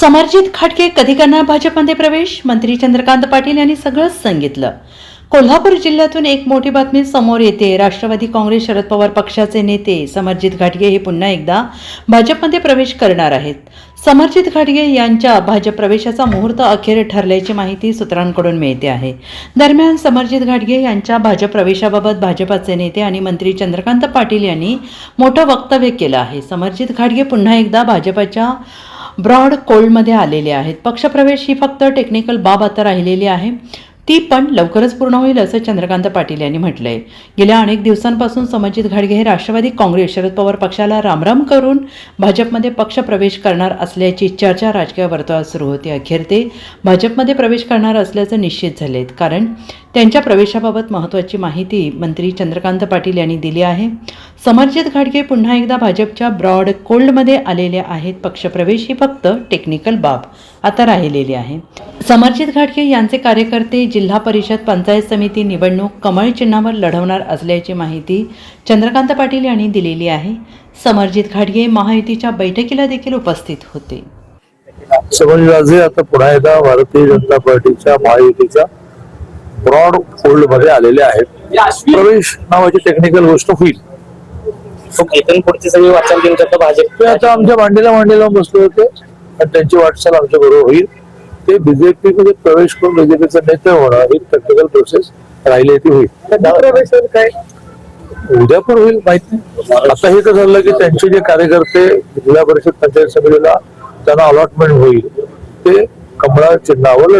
समरजित खाटके कधी करणार भाजपमध्ये प्रवेश? मंत्री चंद्रकांत पाटील यांनी सगळंच सांगितलं. कोल्हापूर जिल्ह्यातून एक मोठी बातमी समोर येते. राष्ट्रवादी काँग्रेस शरद पवार पक्षाचे नेते समरजित घाटगे हे पुन्हा एकदा भाजपमध्ये प्रवेश करणार आहेत. समरजित घाटगे यांच्या भाजप प्रवेशाचा मुहूर्त अखेर ठरल्याची माहिती सूत्रांकडून मिळते आहे. दरम्यान समरजित घाटगे यांच्या भाजप प्रवेशाबाबत भाजपाचे नेते आणि मंत्री चंद्रकांत पाटील यांनी मोठं वक्तव्य केलं आहे. समरजित घाटगे पुन्हा एकदा भाजपाच्या ब्रॉड कोल्डमध्ये आलेले आहेत. पक्षप्रवेश ही फक्त टेक्निकल बाब आता राहिलेली आहे. ती पण लवकरच पूर्ण होईल असं चंद्रकांत पाटील यांनी म्हटलंय. गेल्या अनेक दिवसांपासून समजित घाडगे हे राष्ट्रवादी काँग्रेस शरद पवार पक्षाला रामराम करून भाजपमध्ये पक्ष प्रवेश करणार असल्याची चर्चा राजकीय वर्तुळात सुरू होती. अखेर ते भाजपमध्ये प्रवेश करणार असल्याचं निश्चित झालेत. कारण त्यांच्या प्रवेशाबाबत महत्त्वाची माहिती मंत्री चंद्रकांत पाटील यांनी दिली आहे. समर्जित घाडगे पुन्हा एकदा भाजपच्या ब्रॉड कोल्डमध्ये आलेले आहेत. पक्षप्रवेश ही फक्त टेक्निकल बाब आता राहिलेली आहे. समर्जित घाटगे यांचे कार्यकर्ते जिल्हा परिषद पंचायत समिती निवडणूक कमळ चिन्हावर लढवणार असल्याची माहिती चंद्रकांत पाटील यांनी दिलेली आहे. समर्जित घाटगे महायुतीच्या बैठकीला देखील उपस्थित होते. समजराजे आता पुन्हा एकदा भारतीय जनता पार्टीच्या महायुतीच्या ब्रॉड फोल्डमध्ये आलेले आहेत. प्रवेश नावाची टेक्निकल गोष्ट होईल. सगळी वाटचाल भाजप. ते आता आमच्या मांडीला मांडीला बसले होते. आणि त्यांची वाटचाल आमच्या बरोबर होईल. ते बीजेपी मध्ये प्रवेश करून बीजेपीचं नेते होणं ही टेक्निकल प्रोसेस राहिली ती होईल. काय? उद्या पण होईल माहीत नाही. आता हे तर झालं की त्यांचे जे कार्यकर्ते जिल्हा परिषद पंचायत समितीला त्यांना अलॉटमेंट होईल. ते कमळा चिन्हावर